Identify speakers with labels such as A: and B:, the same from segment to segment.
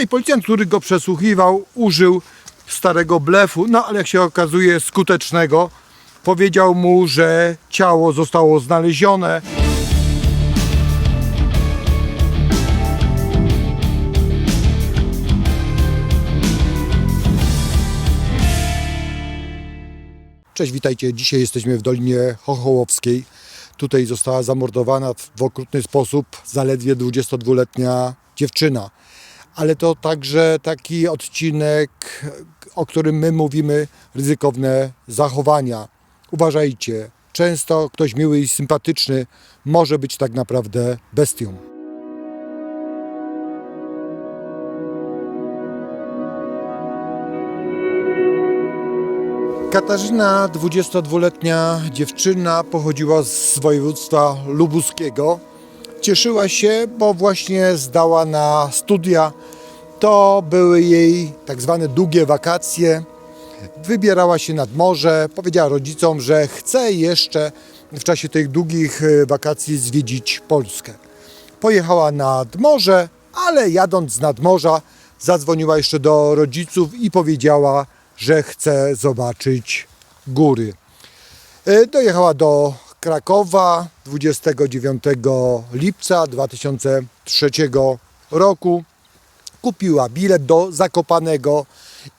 A: Tutaj policjant, który go przesłuchiwał, użył starego blefu, no ale jak się okazuje skutecznego. Powiedział mu, że ciało zostało znalezione. Cześć, witajcie. Dzisiaj jesteśmy w Dolinie Chochołowskiej. Tutaj została zamordowana w okrutny sposób zaledwie 22-letnia dziewczyna. Ale to także taki odcinek, o którym my mówimy, ryzykowne zachowania. Uważajcie, często ktoś miły i sympatyczny może być tak naprawdę bestią. Katarzyna, 22-letnia dziewczyna, pochodziła z województwa lubuskiego. Cieszyła się, bo właśnie zdała na studia. To były jej tak zwane długie wakacje. Wybierała się nad morze, powiedziała rodzicom, że chce jeszcze w czasie tych długich e, wakacji zwiedzić Polskę. Pojechała nad morze, ale jadąc nad morza zadzwoniła jeszcze do rodziców i powiedziała, że chce zobaczyć góry. E, Dojechała do Krakowa 29 lipca 2003 roku. Kupiła bilet do Zakopanego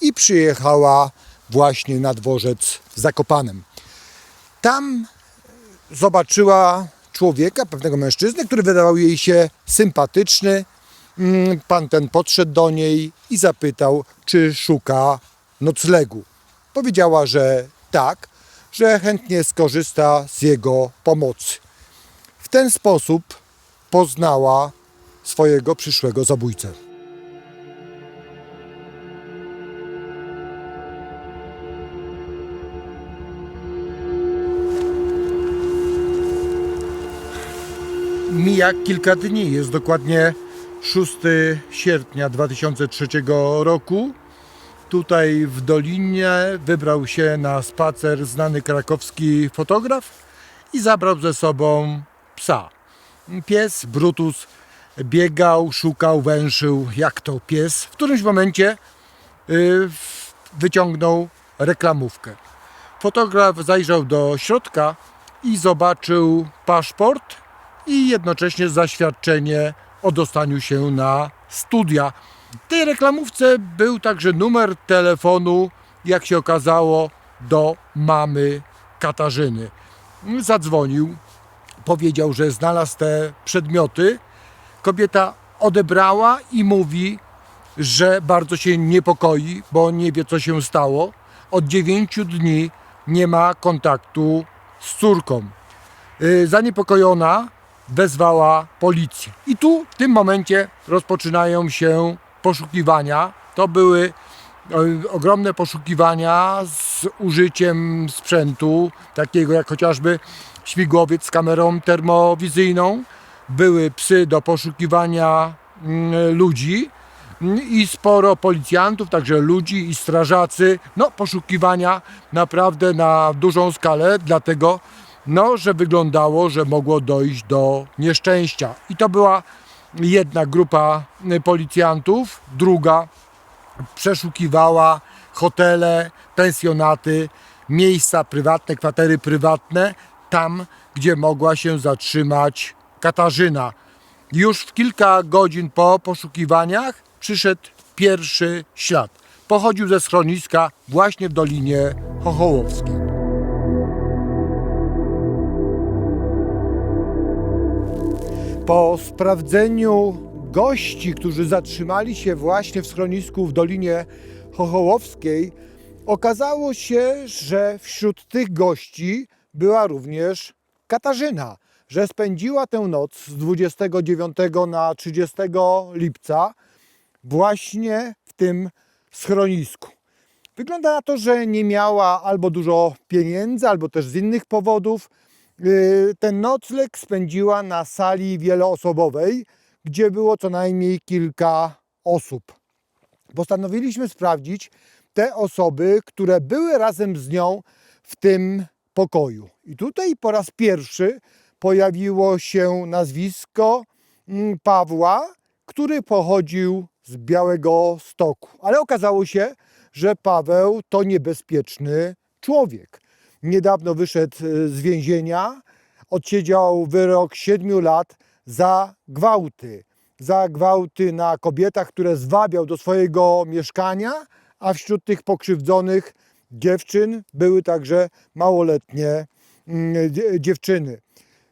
A: i przyjechała właśnie na dworzec w Zakopanem. Tam zobaczyła człowieka, pewnego mężczyznę, który wydawał jej się sympatyczny. Mm, Pan ten podszedł do niej i zapytał, czy szuka noclegu. Powiedziała, że tak, że chętnie skorzysta z jego pomocy. W ten sposób poznała swojego przyszłego zabójcę. Mija kilka dni, jest dokładnie 6 sierpnia 2003 roku. Tutaj w Dolinie wybrał się na spacer znany krakowski fotograf i zabrał ze sobą psa. Pies Brutus biegał, szukał, węszył jak to pies. W którymś momencie y, wyciągnął reklamówkę. Fotograf zajrzał do środka i zobaczył paszport i jednocześnie zaświadczenie o dostaniu się na studia. W tej reklamówce był także numer telefonu, jak się okazało, do mamy Katarzyny. Zadzwonił, powiedział, że znalazł te przedmioty. Kobieta odebrała i mówi, że bardzo się niepokoi, bo nie wie, co się stało. Od dziewięciu dni nie ma kontaktu z córką. Y, Zaniepokojona wezwała policję. I tu w tym momencie rozpoczynają się poszukiwania. To były y, ogromne poszukiwania z użyciem sprzętu, takiego jak chociażby śmigłowiec z kamerą termowizyjną. Były psy do poszukiwania mm, ludzi mm, i sporo policjantów, także ludzi i strażacy. No, poszukiwania naprawdę na dużą skalę, dlatego no, że wyglądało, że mogło dojść do nieszczęścia. I to była jedna grupa y, policjantów, druga przeszukiwała hotele, pensjonaty, miejsca prywatne, kwatery prywatne, tam, gdzie mogła się zatrzymać Katarzyna. Już w kilka godzin po poszukiwaniach przyszedł pierwszy ślad. Pochodził ze schroniska właśnie w Dolinie Chochołowskiej. Po sprawdzeniu gości, którzy zatrzymali się właśnie w schronisku w Dolinie Chochołowskiej, okazało się, że wśród tych gości była również Katarzyna, że spędziła tę noc z 29 na 30 lipca właśnie w tym schronisku. Wygląda na to, że nie miała albo dużo pieniędzy, albo też z innych powodów. Yy, Ten nocleg spędziła na sali wieloosobowej, gdzie było co najmniej kilka osób. Postanowiliśmy sprawdzić te osoby, które były razem z nią w tym pokoju. I tutaj po raz pierwszy pojawiło się nazwisko mm, Pawła, który pochodził z Białego Stoku. Ale okazało się, że Paweł to niebezpieczny człowiek. Niedawno wyszedł y, z więzienia, odsiedział wyrok 7 lat za gwałty. Za gwałty na kobietach, które zwabiał do swojego mieszkania, a wśród tych pokrzywdzonych dziewczyn były także małoletnie mm, dzie- dziewczyny.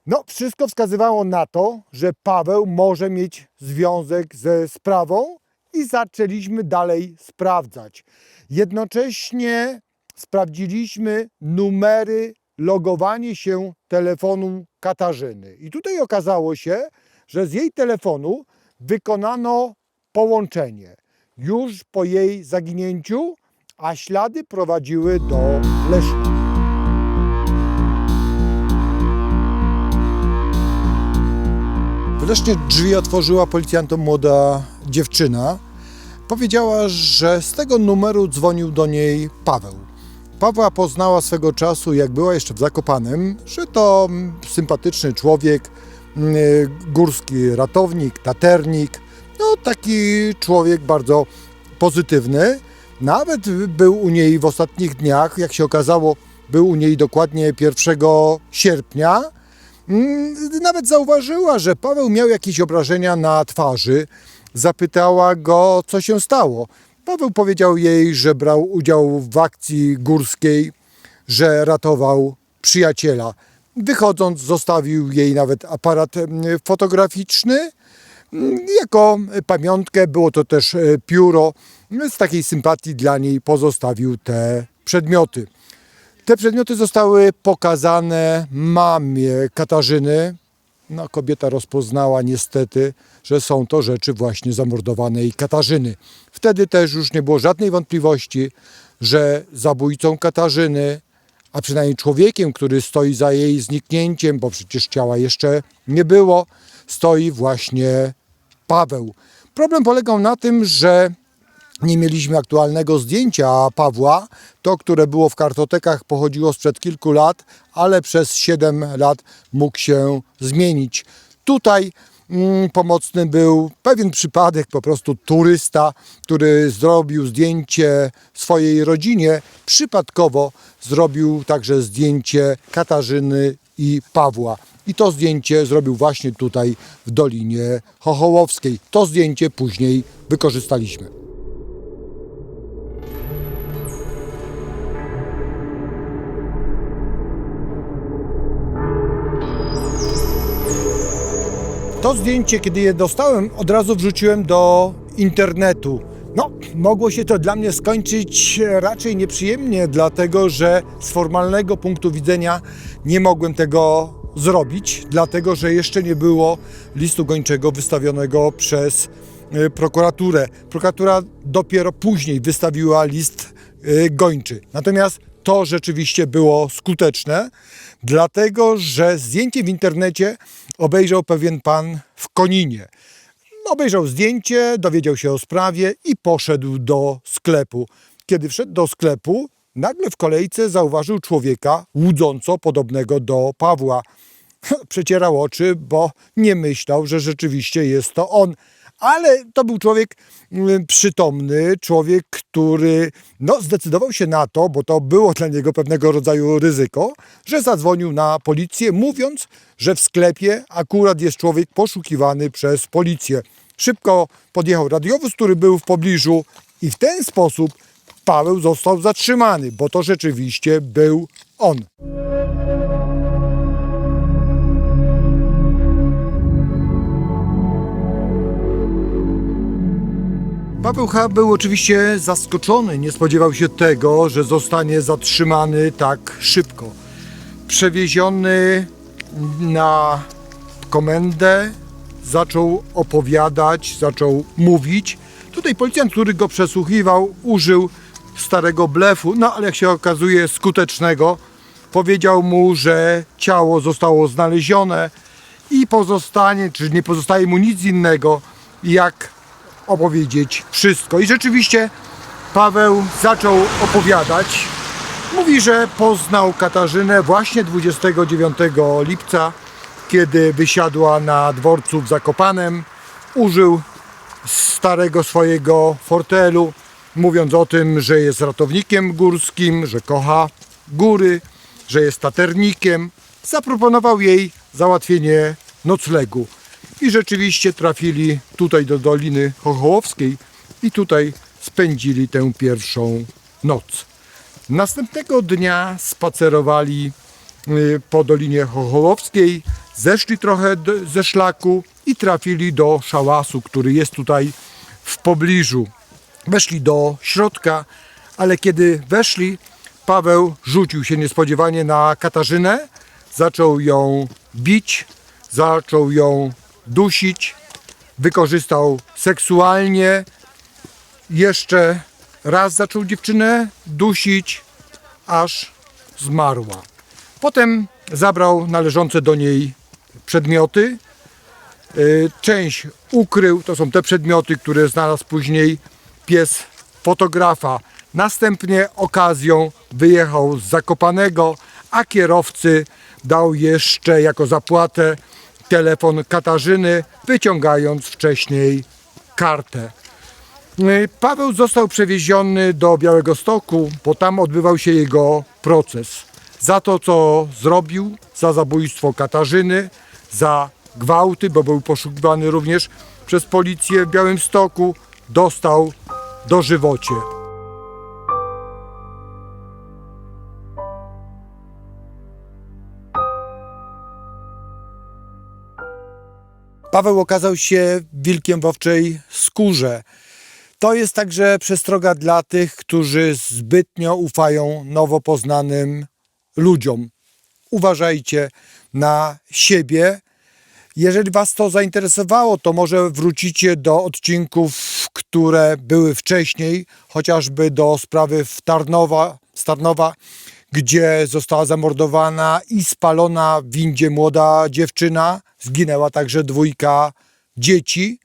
A: No, wszystko wskazywało na to, że Paweł może mieć związek ze sprawą i zaczęliśmy dalej sprawdzać. Jednocześnie sprawdziliśmy numery logowanie się telefonu Katarzyny. I tutaj okazało się, że z jej telefonu wykonano połączenie już po jej zaginięciu, a ślady prowadziły do Leszna. Wreszcie drzwi otworzyła policjantom młoda dziewczyna. Powiedziała, że z tego numeru dzwonił do niej Paweł. Pawła poznała swego czasu, jak była jeszcze w Zakopanem, że to mm, sympatyczny człowiek, mm, górski ratownik, taternik. No taki człowiek bardzo pozytywny. Nawet był u niej w ostatnich dniach, jak się okazało, był u niej dokładnie 1 sierpnia. Mm, Nawet zauważyła, że Paweł miał jakieś obrażenia na twarzy. Zapytała go, co się stało. Paweł powiedział jej, że brał udział w akcji górskiej, że ratował przyjaciela. Wychodząc, zostawił jej nawet aparat fotograficzny. Jako pamiątkę było to też e, pióro. Z takiej sympatii dla niej pozostawił te przedmioty. Te przedmioty zostały pokazane mamie Katarzyny. No, kobieta rozpoznała niestety, że są to rzeczy właśnie zamordowanej Katarzyny. Wtedy też już nie było żadnej wątpliwości, że zabójcą Katarzyny, a przynajmniej człowiekiem, który stoi za jej zniknięciem, bo przecież ciała jeszcze nie było, stoi właśnie Paweł. Problem polegał na tym, że nie mieliśmy aktualnego zdjęcia Pawła. To, które było w kartotekach, pochodziło sprzed kilku lat, ale przez 7 lat mógł się zmienić. Tutaj mm, pomocny był pewien przypadek, po prostu turysta, który zrobił zdjęcie swojej rodzinie. Przypadkowo zrobił także zdjęcie Katarzyny i Pawła. I to zdjęcie zrobił właśnie tutaj w Dolinie Chochołowskiej. To zdjęcie później wykorzystaliśmy. To zdjęcie, kiedy je dostałem, od razu wrzuciłem do internetu. No, mogło się to dla mnie skończyć raczej nieprzyjemnie, dlatego że z formalnego punktu widzenia nie mogłem tego zrobić, dlatego że jeszcze nie było listu gończego wystawionego przez y, prokuraturę. Prokuratura dopiero później wystawiła list y, gończy. Natomiast to rzeczywiście było skuteczne, dlatego że zdjęcie w internecie obejrzał pewien pan w Koninie. Obejrzał zdjęcie, dowiedział się o sprawie i poszedł do sklepu. Kiedy wszedł do sklepu, nagle w kolejce zauważył człowieka łudząco podobnego do Pawła. Przecierał oczy, bo nie myślał, że rzeczywiście jest to on. Ale to był człowiek mm, przytomny, człowiek, który no, zdecydował się na to, bo to było dla niego pewnego rodzaju ryzyko, że zadzwonił na policję, mówiąc, że w sklepie akurat jest człowiek poszukiwany przez policję. Szybko podjechał radiowóz, który był w pobliżu, i w ten sposób Paweł został zatrzymany, bo to rzeczywiście był on. Paweł H. był oczywiście zaskoczony, nie spodziewał się tego, że zostanie zatrzymany tak szybko. Przewieziony na komendę, zaczął opowiadać, zaczął mówić. Tutaj policjant, który go przesłuchiwał, użył starego blefu, no ale jak się okazuje skutecznego. Powiedział mu, że ciało zostało znalezione i pozostanie, czy nie pozostaje mu nic innego, jak opowiedzieć wszystko. I rzeczywiście Paweł zaczął opowiadać. Mówi, że poznał Katarzynę właśnie 29 lipca, kiedy wysiadła na dworcu w Zakopanem. Użył starego swojego fortelu, mówiąc o tym, że jest ratownikiem górskim, że kocha góry, że jest taternikiem. Zaproponował jej załatwienie noclegu. I rzeczywiście trafili tutaj do Doliny Chochołowskiej i tutaj spędzili tę pierwszą noc. Następnego dnia spacerowali y, po Dolinie Chochołowskiej, zeszli trochę ze szlaku i trafili do szałasu, który jest tutaj w pobliżu. Weszli do środka, ale kiedy weszli, Paweł rzucił się niespodziewanie na Katarzynę, zaczął ją bić, zaczął ją dusić, wykorzystał seksualnie, jeszcze raz zaczął dziewczynę dusić, aż zmarła. Potem zabrał należące do niej przedmioty. Y, Część ukrył, to są te przedmioty, które znalazł później pies fotografa. Następnie okazją wyjechał z Zakopanego, a kierowcy dał jeszcze jako zapłatę telefon Katarzyny, wyciągając wcześniej kartę. Y, Paweł został przewieziony do Białego Stoku, bo tam odbywał się jego proces. Za to, co zrobił, za zabójstwo Katarzyny, za gwałty, bo był poszukiwany również przez policję w Białym Stoku, dostał dożywocie. Paweł okazał się wilkiem w owczej skórze. To jest także przestroga dla tych, którzy zbytnio ufają nowo poznanym ludziom. Uważajcie na siebie. Jeżeli Was to zainteresowało, to może wrócicie do odcinków, które były wcześniej, chociażby do sprawy w Tarnowa, z Tarnowa, gdzie została zamordowana i spalona w windzie młoda dziewczyna. Zginęła także dwójka dzieci.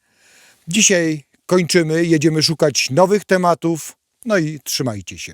A: Dzisiaj kończymy, jedziemy szukać nowych tematów. No i trzymajcie się.